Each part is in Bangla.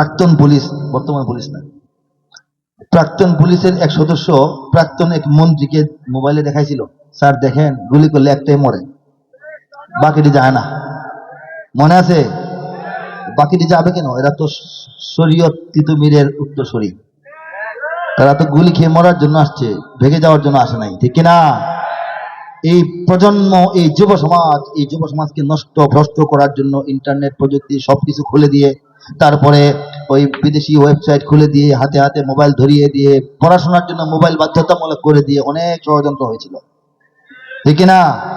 প্রাক্তন পুলিশ, বর্তমান পুলিশ না। প্রাক্তন পুলিশের এক সদস্য প্রাক্তন এক মন্ত্রীকে মোবাইলে দেখাইছিল। স্যার, দেখেন, গুলি করলে একটাই মরে। বাকিটি যায় না। মনে আছে? বাকিটি যাবে কেন? এরা তো শরীয়ত তিতুমিরের উত্তরসূরি। তারা তো গুলি খেয়ে মরার জন্য আসছে ভেঙে যাওয়ার জন্য আসে নাই, ঠিক কিনা? এই প্রজন্ম, এই যুব সমাজ, এই যুব সমাজকে নষ্ট, ভ্রষ্ট করার জন্য ইন্টারনেট প্রযুক্তি সবকিছু খুলে দিয়ে, তারপরে ওই বিদেশি ওয়েবসাইট খুলে দিয়ে, হাতে হাতে মোবাইল ধরিয়ে দিয়ে, পড়াশোনার জন্য মোবাইল বাধ্যতামূলক করে দিয়ে অনেক ষড়যন্ত্র হয়েছিল। ঠিক না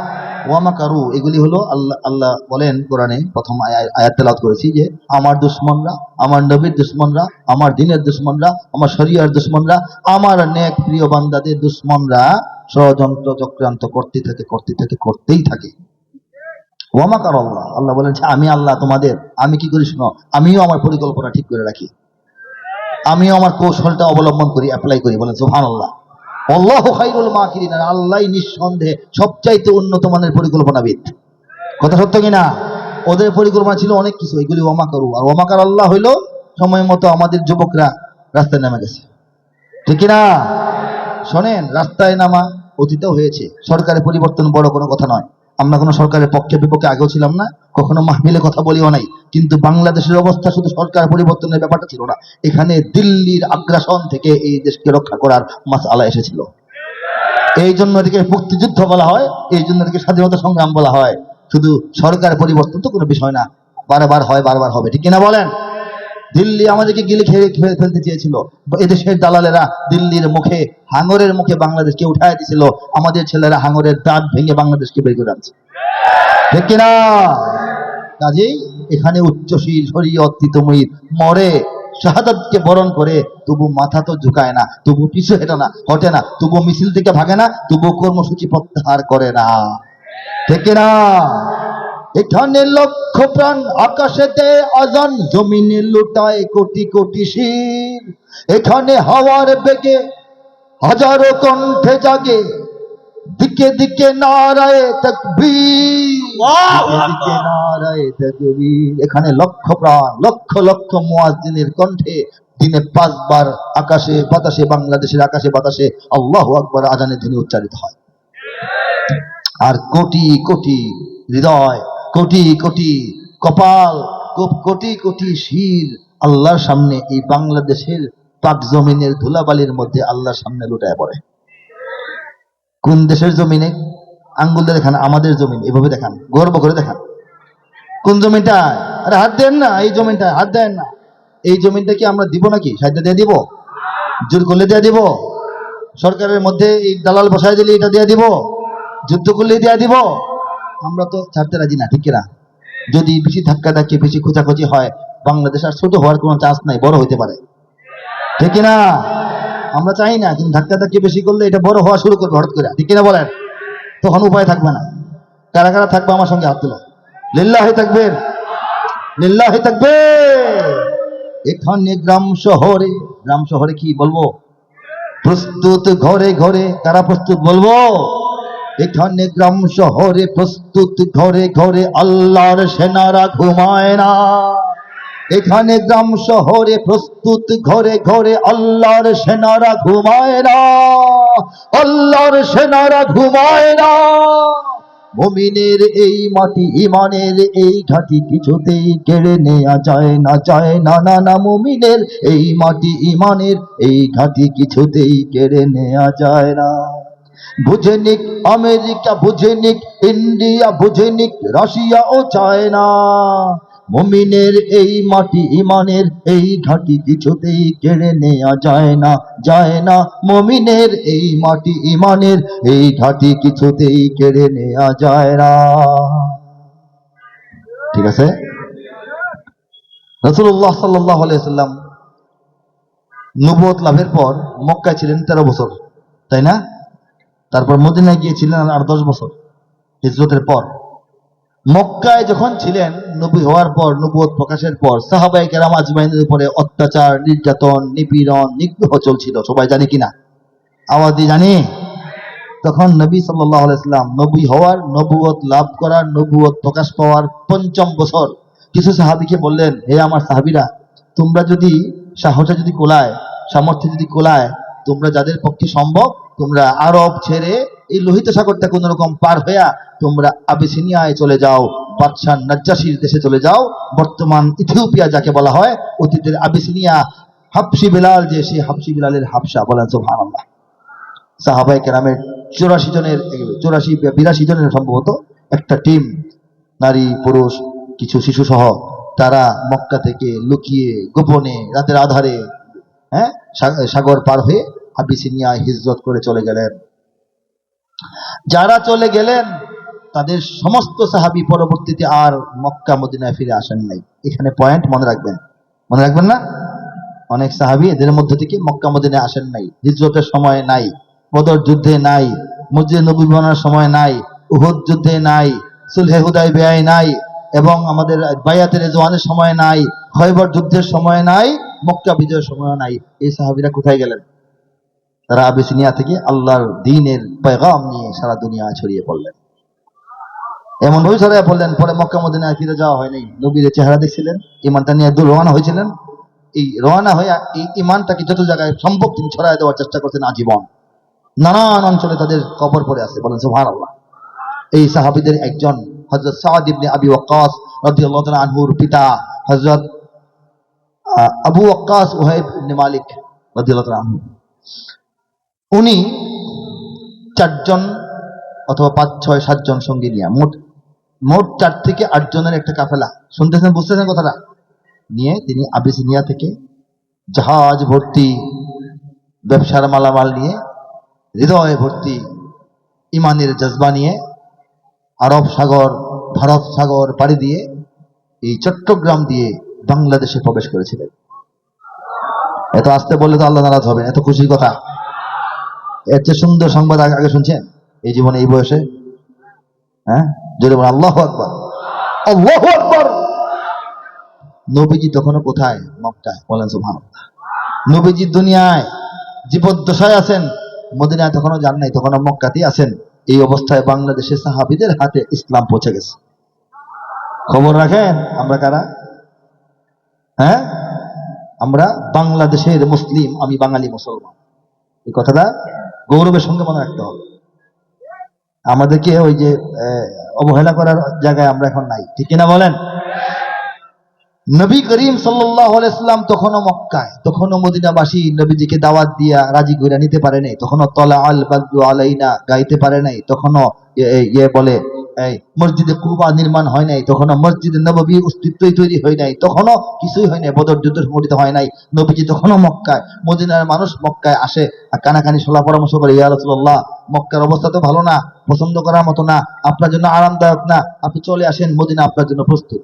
ওয়ামা কারু এগুলি হলো আল্লাহ আল্লাহ বলেন কোরআনে প্রথম আয়া- আয়াত তেলাওয়াত করেছি যে, আমার দুশ্মনরা, আমার নবীর দুশ্মনরা, আমার দিনের দুশ্মনরা, আমার শরিয়ার দুশ্মনরা, আমার নেক প্রিয় বান্দাদের দুশ্মনরা ষড়যন্ত্র চক্রান্ত করতে থাকে করতে থাকে, করতেই থাকে। ওয়ামা কার আল্লাহ। আল্লাহ বলেন আমি আল্লাহ তোমাদের। আমি কি করি শোনো? আমিও আমার পরিকল্পনা ঠিক করে রাখি। আমিও আমার কৌশলটা অবলম্বন করি অ্যাপ্লাই করি। বলেন সুহান আল্লাহ আল্লাহ খাইরুল মাকিরিন, আর আল্লাহ নিঃসন্দেহে সবচাইতে উন্নত মানের পরিকল্পনাবিদ। কথা সত্য কিনা? ওদের পরিকল্পনা ছিল অনেক কিছু, এগুলি ওমা করু আর ওমাকার আল্লাহ হইল, সময় মতো আমাদের যুবকরা রাস্তায় নেমে গেছে। ঠিক কিনা? শোনেন, রাস্তায় নামা অতীতেও হয়েছে। সরকারের পরিবর্তন বড় কোনো কথা নয়। আমরা কোনো সরকারের পক্ষে বিপক্ষে আগেও ছিলাম না, কখনো মাহমিলে কথা বলিও নাই, কিন্তু বাংলাদেশের অবস্থা শুধু সরকার পরিবর্তনের ব্যাপারটা ছিল না, এখানে দিল্লির আগ্রাসন থেকে এই দেশকে রক্ষা করার মাস আলা এসেছিল। এই জন্য এদিকে মুক্তিযুদ্ধ বলা হয়, এই জন্য এদিকে স্বাধীনতা সংগ্রাম বলা হয়। শুধু সরকার পরিবর্তন তো কোনো বিষয় না, বারবার হয়, বারবার হবে, ঠিক কিনা বলেন? দিল্লি আমাদেরকে গিলে খেয়ে ফেলতে চেয়েছিল। এদেশের দালালেরা দিল্লির মুখে, হাঙরের মুখে বাংলাদেশকে উঠায় দিছিল। আমাদের ছেলেরা হাঙরের দাঁত ভেঙে বাংলাদেশকে বের করে আনছে। ঠিক কিনা? কাজেই এখানে উচ্চশীল শরীয়ত তিতময়ীর মরে, শাহাদাতকে বরণ করে, তবু মাথা তো ঝুঁকায় না, তবু পিছু হেঁটে না, হটে না, তবু মিছিল থেকে ভাগে না, তবু কর্মসূচি প্রত্যাহার করে না। ঠিক না এখানে লক্ষ প্রাণ আকাশেতে আজান জমিনে লুটায় কোটি কোটি শির এখানে হাওয়ার বেগে হাজারো কণ্ঠে জাগে। দিকে দিকে নারায় তকবীর। এখানে লক্ষ প্রাণ লক্ষ লক্ষ মুয়াজ্জিনের কণ্ঠে দিনে পাঁচবার আকাশে বাতাসে বাংলাদেশের আকাশে বাতাসে আল্লাহ আকবার আজানের ধ্বনি উচ্চারিত হয়। আর কোটি কোটি হৃদয় কোটি কোটি কপাল কোটি কোটি শির আল্লাহর সামনে এই বাংলাদেশের পাক জমিনের ধুলাবালির মধ্যে আল্লাহর সামনে লুটায় পড়ে। কোন দেশের জমিনে? আঙ্গুল দেখান, আমাদের জমিন, এভাবে দেখান, গর্ব করে দেখান। কোন জমিটা আরে হাত দেন না, এই জমিনটা, হাত দেন না। এই জমিনটা কি আমরা দিব নাকি? সাহায্য দিয়ে দিব? জোর করলে দিয়ে দিব? সরকারের মধ্যে এই দালাল বসায় দিলে এটা দিয়ে দিব? যুদ্ধ করলে দিয়ে দিব? আমরা তো ছাড়তে রাজি না, ঠিক না যদি বেশি ধাক্কা ধাক্কি, বেশি খোঁচাখুচি হয়, বাংলাদেশ আর ছোট হওয়ার কোনো চান্স নাই, বড় হইতে পারে। ঠিক না আমরা চাই না, কিন্তু ধাক্কা ধাক্কি বেশি করলে এটা বড় হওয়া শুরু করবে হঠাৎ করে, ঠিক কিনা বলেন? তখন উপায় থাকবে না। কারা কারা থাকবে আমার সঙ্গে হাত তুলো। হয়ে থাকবে লিল্লাহি থাকবে এখানে গ্রাম শহরে গ্রাম শহরে কি বলব? প্রস্তুত ঘরে ঘরে কারা প্রস্তুত বলব? এখানে গ্রাম শহরে প্রস্তুত, ঘরে ঘরে আল্লাহর সেনারা ঘুমায় না। এখানে গ্রাম শহরে প্রস্তুত, ঘরে ঘরে আল্লাহর সেনারা ঘুমায় না। আল্লাহর সেনারা ঘুমায় না। মুমিনের এই মাটি, ইমানের এই ঘাটি কিছুতেই কেড়ে নেওয়া যায় না যায় না না না, মুমিনের এই মাটি, ইমানের এই ঘাটি কিছুতেই কেড়ে নেওয়া যায় না। বুঝে নিক আমেরিকা বুঝে নিক ইন্ডিয়া বুঝে নিক রাশিয়া ও চায়না। মুমিনের এই মাটি ইমানের এই ঘাটি কিছুতেই কেড়ে নেওয়া যায় না যায় না। মুমিনের এই মাটি ইমানের এই ঘাটি কিছুতেই কেড়ে নেওয়া যায় না। ঠিক আছে? রসুল্লাহ সাল্লাহ সাল্লাম নবুয়ত লাভের পর মক্কায় ছিলেন তেরো বছর, তাই না? তারপর মদিনায় গিয়েছিলেন আর দশ বছর হিজরতের পর। মক্কায় যখন ছিলেন, নবী হওয়ার পর নবুয়ত প্রকাশের পর সাহাবাই কেরাম আজমাইনের উপরে অত্যাচার, নির্যাতন, নিপীড়ন, নিগ্রহ চলছিল। সবাই জানে কিনা? আওয়াজ জানি। তখন নবী আলাইসাল্লাম নবী হওয়ার নবুয়ত লাভ করার নবুয়ত প্রকাশ পাওয়ার পঞ্চম বছর কিছু সাহাবিকে বললেন, হে আমার সাহাবিরা, তোমরা যদি সাহসে যদি কোলায়, সামর্থ্য যদি কোলায়, তোমরা যাদের পক্ষে সম্ভব তোমরা আরব ছেড়ে এই লোহিত সাগরটা কোন রকম পার হইয়া তোমরা আবিসিনিয়ায় চলে যাও, বাদশাহ নাজ্জাসির দেশে চলে যাও। বর্তমান ইথিওপিয়া যাকে বলা হয়, অতীতের আবিসিনিয়া হাফসি বিলাল যে, সেই হাফসি বিলালের হাফসা বলেন, সুবহানাল্লাহ। সাহাবাই কেরামের চৌরাশি জনের, চৌরাশি, বিরাশি জনের সম্ভবত একটা টিম, নারী, পুরুষ, কিছু শিশু সহ তারা মক্কা থেকে লুকিয়ে গোপনে রাতের আধারে হ্যাঁ সা- সাগর পার হয়ে আবিসিনিয়া হিজরত করে চলে গেলেন। যারা চলে গেলেন, তাদের সমস্ত সাহাবি পরবর্তীতে আর মক্কা, মদিনায় ফিরে আসেন নাই। এখানে পয়েন্ট মনে রাখবেন। মনে রাখবেন না? অনেক সাহাবি এদের মধ্যে থেকে মক্কা, মদিনায় আসেন নাই। হিজরতের সময় নাই, বদর যুদ্ধে নাই, মসজিদ নবী বানানোর সময় নাই, উহুদ যুদ্ধে নাই, সুলহে হুদাই বেআই নাই এবং আমাদের বায়াতের জোয়ানের সময় নাই, খয়বর যুদ্ধের সময় নাই, মক্কা বিজয়ের সময় নাই। এই সাহাবিরা কোথায় গেলেন? তারা আবিসিনিয়া থেকে আল্লাহর দিনের পেগাম নিয়ে সারা দুনিয়া ছড়িয়ে পড়লেন। এমন ভাবে ছড়িয়ে পড়লেন, পরে মক্কা মদিনায় ফিরে যাওয়া হয়নি। নবীর চেহারা দেখছিলেন ইমানটা নিয়ে দূর রওনা হয়েছিলেন। এই রওনা হয়ে এই ইমানটাকে যত জায়গায় সম্ভব তিনি ছড়ায় দেওয়ার চেষ্টা করছেন আজীবন। নানান অঞ্চলে তাদের কবর পড়ে আছে, বলেন সুবহান আল্লাহ এই সাহাবিদের একজন হজরত সাদ ইবনে আবি ওয়াক্কাস রাদিয়াল্লাহু আনহুর পিতা হজরত আবু ওয়াক্কাস ওহাইব ইবনে মালিক রাদিয়াল্লাহু তাআলা উনি চারজন অথবা পাঁচ, ছয়, সাতজন সঙ্গী নিয়ে, মোট মোট চার থেকে আটজনের একটা কাফেলা। শুনতেছেন, বুঝতেছেন কথাটা? নিয়ে তিনি আবিসিনিয়া থেকে জাহাজ ভর্তি, ব্যবসার মালামাল নিয়ে, হৃদয় ভর্তি, ইমানের জজবা নিয়ে, আরব সাগর, ভারত সাগর পাড়ি দিয়ে এই চট্টগ্রাম দিয়ে বাংলাদেশে প্রবেশ করেছিলেন। এত আসতে বললে তো আল্লাহ নারাজ হবে এত খুশির কথা। এর চেয়ে সুন্দর সংবাদ আগে শুনছেন? এই জীবনে, এই বয়সে? হ্যাঁ? জোরে বলেন, আল্লাহ আকবর। আল্লাহ আকবর! নবীজি তখনও কোথায়? মক্কায়। বলেন সুবহান নবীজি দুনিয়ায় জীবদ্দশায় আছেন, মদিনায় তখনও যান নাই, তখনও মক্কাতেই আছেন। এই অবস্থায় বাংলাদেশের সাহাবিদের হাতে ইসলাম পৌঁছে গেছে। খবর রাখেন, আমরা কারা? হ্যাঁ? আমরা বাংলাদেশের মুসলিম, আমি বাঙালি মুসলমান। এই কথাটা গৌরবের সঙ্গে মনে রাখতে হবে। আমাদেরকে ওই যে অবহেলা করার জায়গায় আমরা এখন নাই। ঠিক না বলেন? নবী করিম সাল্লাম তখনও মক্কায়, তখনও মদিনাবাসী নবীজিকে দাওয়াত দিয়া রাজি কইরা নিতে পারে নাই। তখনও তলা আল বাগু আলাইনা গাইতে পারে নাই। তখনও ইয়ে বলে মসজিদে কুবা নির্মাণ হয় নাই, তখনও মসজিদে নবী অস্তিত্বই তৈরি হয় নাই, তখনও কিছুই হয় নাই, বদর যুদ্ধ সংঘটিত হয় নাই, নবীজি তখনও মক্কায়, মদিনার মানুষ মক্কায় আসে আর কানাকানি সোলা পরামর্শ করে, ইয়া রসুল্লাহ মক্কার অবস্থা তো ভালো না, পছন্দ করার মতো না, আপনার জন্য আরামদায়ক না, আপনি চলে আসেন, মদিনা আপনার জন্য প্রস্তুত।